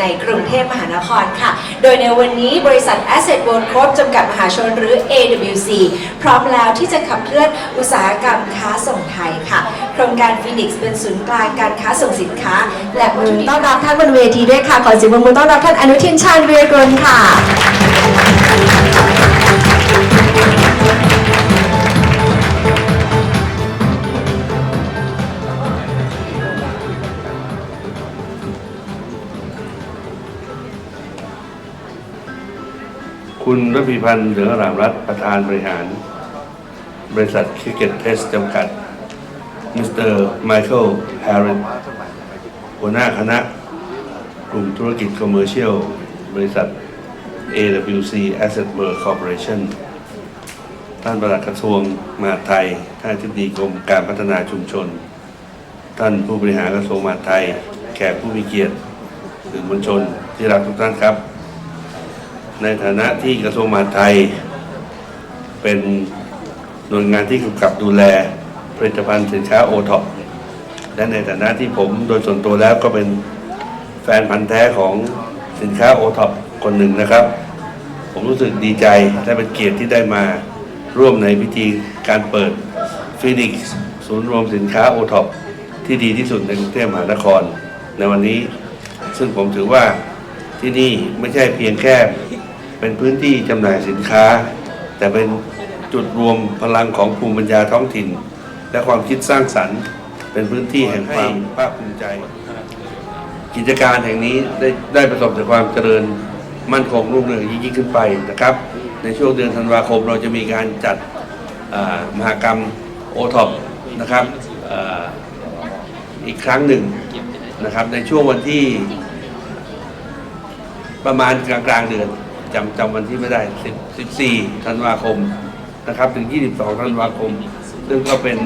ในกรุงเทพมหานครค่ะ โดยในวันนี้บริษัท Asset World Corp จำกัดมหาชนหรือ AWC พร้อมแล้วที่จะขับเคลื่อนอุตสาหกรรมค้าส่งไทยค่ะ โครงการฟินิกซ์เป็นศูนย์กลางการค้าส่งสินค้า และต้อนรับท่านบนเวทีด้วยค่ะ ขอเสียงปรบมือต้อนรับท่านอนุทินชาญวีรกุลค่ะ คุณระพีพันธ์เหลืองอรามรัฐประธานบริหาร บริษัทคริกเก็ตเทสจำกัด มิสเตอร์ไมเคิลแฮร์ริสหัวหน้าคณะ กลุ่มธุรกิจคอมเมอร์เชียล บริษัท AWC Asset World Corporation ท่านประหลัดกระทรวงมหาดไทย ท่านอธิบดีกรมการพัฒนาชุมชน ท่านผู้บริหารกระทรวงมหาดไทย แขกผู้มีเกียรติสื่อมวลชนที่รักทุกท่านครับ ในฐานะที่กระทรวงมหาดไทย เป็นหน่วยงานที่กำกับดูแลผลิตภัณฑ์สินค้าโอท็อปและในฐานะที่ผมโดยส่วนตัวแล้วก็เป็นแฟนพันธ์แท้ของสินค้าโอท็อปคนหนึ่งนะครับ ผมรู้สึกดีใจและเป็นเกียรติที่ได้มาร่วมในพิธีการเปิดฟินิกส์ศูนย์รวมสินค้าโอท็อปที่ดีที่สุดในกรุงเทพมหานคร ในวันนี้ ซึ่งผมถือว่าที่นี่ไม่ใช่เพียงแค่ เป็นพื้นที่จำหน่ายสินค้า แต่เป็นจุดรวมพลังของภูมิปัญญาท้องถิ่น และความคิดสร้างสรรค์ เป็นพื้นที่แห่งความภาคภูมิใจ กิจการแห่งนี้ได้ได้ประสบแต่ความเจริญมั่นคงรุ่งเรืองยิ่งขึ้นไปนะครับ ในช่วงเดือนธันวาคมเราจะมีการจัดอ่ามหากรรมโอท็อปนะครับอ่าอีกครั้งหนึ่งนะครับในช่วงวันที่ประมาณกลางกลางๆเดือน จำจำวันที่ไม่ได้10 14ธันวาคมนะครับ ถึง 22ธันวาคม ซึ่งก็เป็น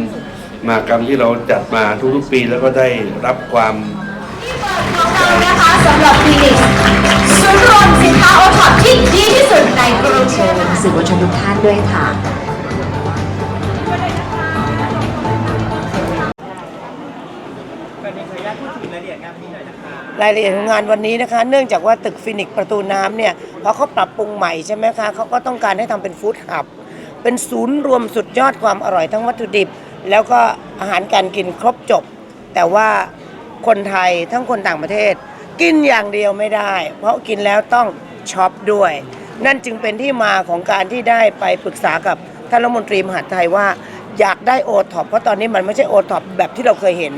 มหากรรมที่เราจัดมาทุกๆปีแล้วก็ได้รับความของเรานะคะสำหรับ Phoenix ศูนย์รวมสินค้าโอท็อปที่ดีที่สุดในกรุงเทพสื่อมวลชนทุกท่านด้วยค่ะ รายละเอียดของงานวันนี้นะคะ เนื่องจากว่าตึกฟินิกประตูน้ำเนี่ยพอเขาปรับปรุงใหม่ใช่ไหมคะเขาก็ต้องการให้ทำเป็นฟู้ดหับ เป็นศูนย์รวมสุดยอดความอร่อยทั้งวัตถุดิบ แล้วก็อาหารการกินครบจบ แต่ว่าคนไทยทั้งคนต่างประเทศ กินอย่างเดียวไม่ได้ เพราะกินแล้วต้องช็อปด้วย นั่นจึงเป็นที่มาของการที่ได้ไปปรึกษากับท่านรัฐมนตรีมหาดไทยว่าอยากได้โอท็อปเพราะตอนนี้มันไม่ใช่โอท็อปแบบที่เราเคยเห็น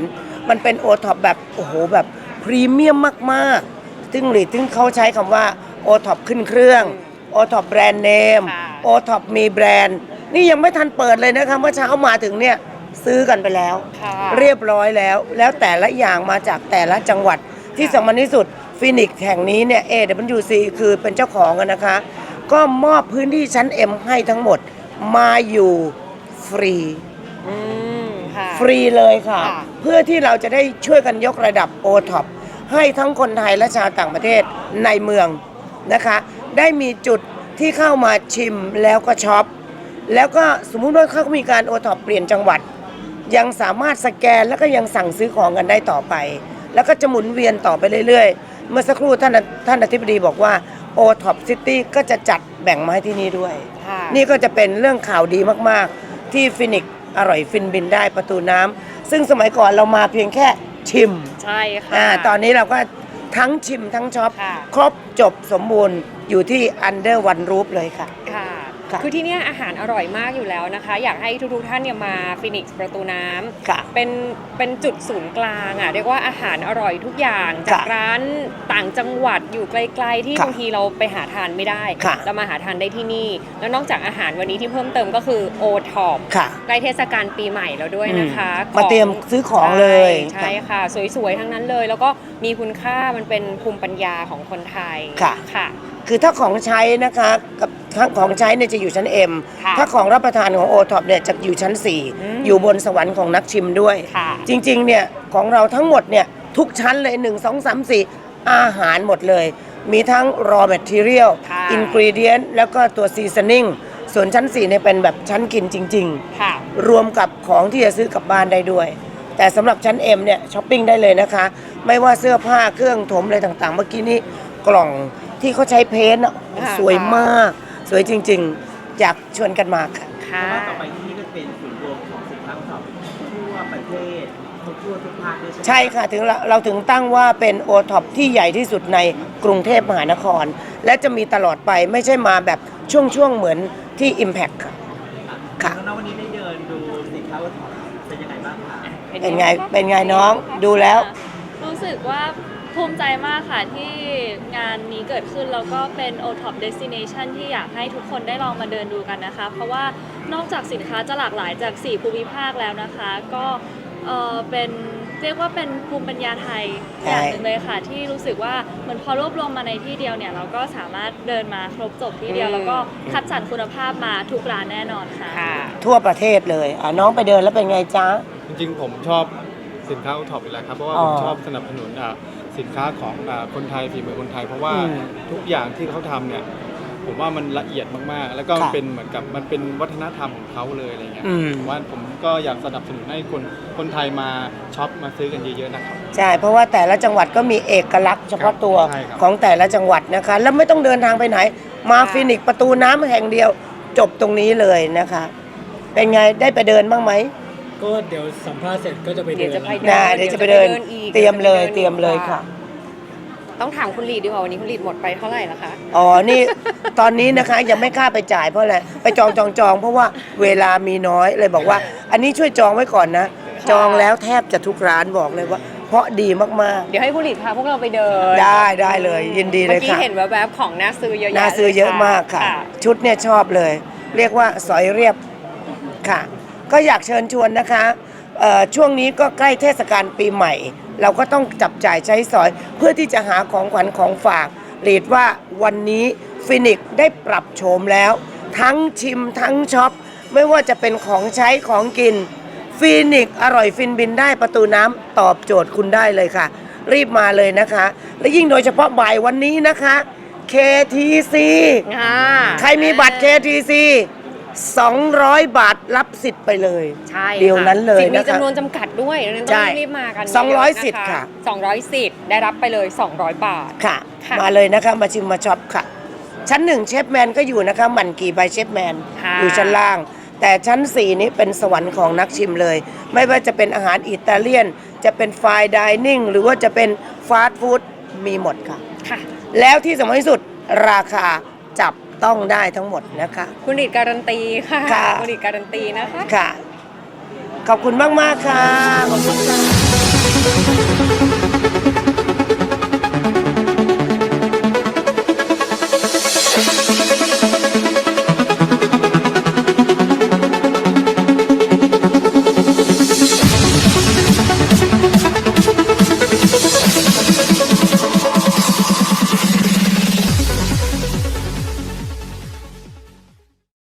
มันเป็นโอท็อปแบบโอ้โหแบบ พรีเมียมมากๆ ซึ่งหรือซึ่งเขาใช้คำว่าโอท็อปขึ้นเครื่องโอท็อปแบรนด์เนมค่ะ โอท็อปมีแบรนด์ นี่ยังไม่ทันเปิดเลยนะคะเมื่อเช้ามาถึงเนี่ยซื้อกันไปแล้ว ค่ะ เรียบร้อยแล้ว แล้วแต่ละอย่างมาจากแต่ละจังหวัดที่สำคัญที่สุดฟินิกแห่งนี้เนี่ย AWC คือเป็นเจ้าของอะนะคะ ก็มอบพื้นที่ชั้น M ให้ทั้งหมดมาอยู่ฟรี อืมค่ะ ฟรีเลยค่ะ ค่ะ เพื่อที่เราจะได้ช่วยกันยกระดับโอท็อปให้ทั้งคนไทยและชาวต่างประเทศในเมืองนะคะ ได้มีจุดที่เข้ามาชิมแล้วก็ช็อป แล้วก็สมมุติว่าเขามีการโอท็อปเปลี่ยนจังหวัด ยังสามารถสแกนแล้วก็ยังสั่งซื้อของกันได้ต่อไป แล้วก็จะหมุนเวียนต่อไปเรื่อยๆ เมื่อสักครู่ท่านท่านอธิบดีบอกว่าโอท็อปซิตี้ก็จะจัดแบ่งมาให้ที่นี่ด้วย ค่ะ นี่ก็จะเป็นเรื่องข่าวดีมาก ๆ ที่ฟินิกซ์ อร่อยฟินบินได้ประตูน้ำซึ่งสมัยก่อนเรามาเพียงแค่ชิมใช่ค่ะ อ่าตอนนี้เราก็ทั้งชิมทั้งช็อปค่ะ ครบจบสมบูรณ์อยู่ที่ Under One Roof เลยค่ะ ค่ะ ค่ะคือที่เนี่ยอาหารอร่อยมากอยู่แล้วนะคะ อยากให้ทุกๆท่านเนี่ยมาฟินิกส์ประตูน้ำค่ะเป็นเป็นจุดศูนย์กลางอะเรียกว่าอาหารอร่อยทุกอย่างจากค่ะร้านต่างจังหวัดอยู่ไกลๆที่ค่ะบางทีเราไปหาทานไม่ได้ค่ะเรามาหาทานได้ที่นี่ แล้วนอกจากอาหารวันนี้ที่เพิ่มเติมก็คือโอท็อปค่ะใกล้เทศกาลปีใหม่แล้วด้วยนะคะอืมมาเตรียมซื้อของเลยใช่ใช่ค่ะ สวยๆทั้งนั้นเลย แล้วก็มีคุณค่ามันเป็นภูมิปัญญาของคนไทยค่ะค่ะ คือถ้าของใช้นะคะกับ ถ้าของใช้เนี่ยจะอยู่ชั้น M ค่ะถ้าของรับประทานของโอท็อปเนี่ยจะอยู่ชั้น อืม4 อยู่บนสวรรค์ของนักชิมด้วย ค่ะ จริงๆเนี่ยของเราทั้งหมดเนี่ยทุกชั้นเลย 1 2 3 4 อาหารหมดเลย มีทั้ง raw material ค่ะ ingredient แล้วก็ตัว seasoning ส่วนชั้น 4 เนี่ยเป็นแบบชั้นกินจริงค่ะๆรวมกับของที่จะซื้อกลับบ้านได้ด้วย แต่สำหรับชั้น M เนี่ยช้อปปิ้งได้เลยนะคะ ไม่ว่าเสื้อผ้าเครื่องถมอะไรต่างๆ เมื่อกี้นี้กล่องที่เขาใช้เพ้นท์อะค่ะสวยมาก สวยจริงๆ อยากชวนกันมาค่ะ ค่ะ ว่าต่อไปที่นี่ก็เป็นศูนย์รวมของสินค้าของทั่วประเทศทั่วทุกภาคด้วยใช่ไหมใช่ค่ะถึงเราเราถึงตั้งว่าเป็นโอท็อปที่ใหญ่ที่สุดในกรุงเทพมหานคร และจะมีตลอดไปไม่ใช่มาแบบช่วงๆ เหมือนที่ Impact ค่ะ ค่ะน้องๆวันนี้ได้เดินดูสินค้าว่าเป็นยังไงบ้างคะเป็นไงเป็นไงน้องดูแล้ว รู้สึกว่า ภูมิใจมากค่ะที่งานนี้เกิดขึ้นแล้วก็เป็น o t o p Destination ที่อยากให้ทุกคนได้ลองมาเดินดูกันนะคะ เพราะว่านอกจากสินค้าจะหลากหลายจาก 4 ภูมิภาคแล้วนะคะ ก็เออเป็นเรียกว่าเป็นภูมิปัญญาไทยใช่ อย่างหนึ่งเลยค่ะ ที่รู้สึกว่าเหมือนพอรวบรวมมาในที่เดียวเนี่ยเราก็สามารถเดินมาครบจบที่เดียวอืมแล้วก็คัดสรรคุณภาพมาทุกร้านแน่นอนค่ะ ค่ะ ทั่วประเทศเลยอะน้องไปเดินแล้วเป็นไงจ๊ะ จริงๆ ผมชอบ สินค้าโอท็อปอยู่แล้วครับเพราะว่าอ๋อผมชอบสนับสนุนอะสินค้าของอะคนไทยฝีมือคนไทย เพราะว่าอืมทุกอย่างที่เขาทำเนี่ยผมว่ามันละเอียดมากๆ แล้วก็ค่ะเป็นเหมือนกับมันเป็นวัฒนธรรมของเขาเลยอะไรเงี้ยอืม ผมว่าผมก็อยากสนับสนุนให้คนคนไทยมาช็อปมาซื้อกันเยอะๆนะครับ ใช่เพราะว่าแต่ละจังหวัดก็มีเอกลักษณ์เฉพาะตัวใช่ครับ ของแต่ละจังหวัดนะคะ แล้วไม่ต้องเดินทางไปไหน มาค่ะฟินิกซ์ประตูน้ำแห่งเดียวจบตรงนี้เลยนะคะ เป็นไงได้ไปเดินบ้างไหม ก็เดี๋ยวสัมภาษณ์เสร็จก็จะไปเดี๋เดิยวนจะไปได้เดินเดี๋ยวจะไปเดิน อีกเตรียมเลยดี๋วจะไปดินเตรียมเลยอีกค่ะ ต้องถามคุณลีดดีกว่าวันนี้คุณลีดหมดไปเท่าไหร่ละคะ อ๋อ นี่ตอนนี้นะคะยังไม่กล้าไปจ่ายเพราะอะไร ไปจองจองจองเพราะว่าเวลามีน้อยเลยบอกว่า อันนี้ช่วยจองไว้ก่อนนะ จองแล้วแทบจะทุกร้านบอกเลยว่า เพราะดีมาก เดี๋ยวให้คุณลีดพาพวกเราไปเดินๆ ได้ได้เลยยินดีเลเมื่อยกี้ค่ะ เห็นแวบๆของน่าซื้อเยอะแยะน่าซื้อเยอะมากค่ะ ชุดเนี่ยชอบเลย เรียกว่าสอยเรียบค่ะ ก็อยากเชิญชวนนะคะเอ่อช่วงนี้ก็ใกล้เทศกาลปีใหม่ เราก็ต้องจับจ่ายใช้สอย เพื่อที่จะหาของขวัญของฝากเรีดว่าวันนี้ฟินิกซ์ได้ปรับโฉมแล้ว ทั้งชิมทั้งช็อป ไม่ว่าจะเป็นของใช้ของกินฟินิกซ์อร่อยฟินบินได้ประตูน้ำตอบโจทย์คุณได้เลยค่ะ รีบมาเลยนะคะ และยิ่งโดยเฉพาะบ่ายวันนี้นะคะ KTC อ่า ใครมีบัตร KTC 200 บาทรับสิทธิ์ไปเลย ใช่เดี๋ยวนั้นเลยสิทธิ์มีนะคะจำนวนจำกัดด้วยดังนั้นใช่ต้องรีบมากันสองร้อยเๆนะสิทธิ์ค่ะ 200 สิทธิ์ได้รับไปเลย 200 บาท ค่ะ ค่ะ มาเลยนะคะมาชิมมาช็อปค่ะ ชั้นหนึ่งเชฟแมนก็อยู่นะคะหมันกี่ใบเชฟแมน ค่ะอยู่ชั้นล่าง แต่ชั้น 4 นี้เป็นสวรรค์ของนักชิมเลย ไม่ว่าจะเป็นอาหารอิตาเลียน จะเป็นไฟน์ดิเนิ่งหรือว่าจะเป็นฟาสต์ฟู้ดมีหมดค่ะ ค่ะ แล้วที่สำคัญที่สุดราคาจับ ต้องได้ทั้งหมดนะคะ คุณดิดการันตีค่ะค,ะคุณดิดการันตีนะคะ ค่ะ ขอบคุณมากมากค่ะ ขอบคุณค่ะ